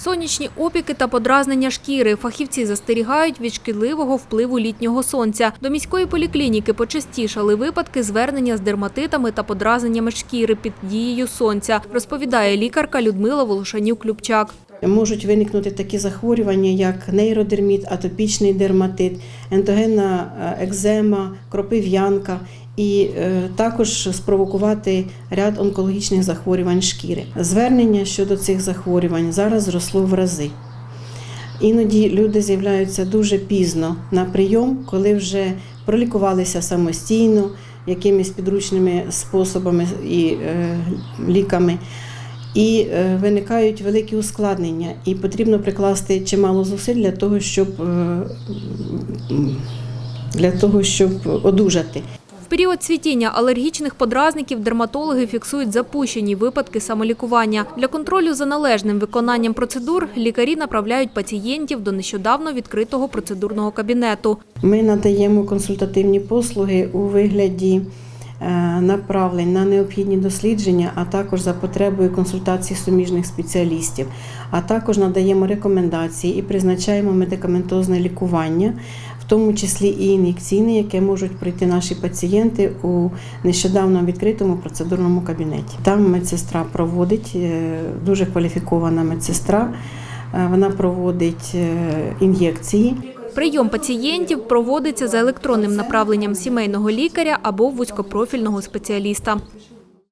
Сонячні опіки та подразнення шкіри. Фахівці застерігають від шкідливого впливу літнього сонця. До міської поліклініки почастішали випадки звернення з дерматитами та подразненнями шкіри під дією сонця, розповідає лікарка Людмила Волошанюк-Любчак. Можуть виникнути такі захворювання, як нейродерміт, атопічний дерматит, ендогенна е, екзема, кропив'янка і е, також спровокувати ряд онкологічних захворювань шкіри. Звернення щодо цих захворювань зараз зросло в рази. Іноді люди з'являються дуже пізно на прийом, коли вже пролікувалися самостійно, якимись підручними способами і е, ліками. І е, виникають великі ускладнення, і потрібно прикласти чимало зусиль для того, щоб, е, для того, щоб одужати. В період цвітіння алергічних подразників дерматологи фіксують запущені випадки самолікування. Для контролю за належним виконанням процедур лікарі направляють пацієнтів до нещодавно відкритого процедурного кабінету. Ми надаємо консультативні послуги у вигляді направлень на необхідні дослідження, а також за потребою консультацій суміжних спеціалістів. А також надаємо рекомендації і призначаємо медикаментозне лікування, в тому числі і ін'єкційне, яке можуть пройти наші пацієнти у нещодавно відкритому процедурному кабінеті. Там медсестра проводить е, дуже кваліфікована медсестра. Е, Вона проводить е, ін'єкції. Прийом пацієнтів проводиться за електронним направленням сімейного лікаря або вузькопрофільного спеціаліста.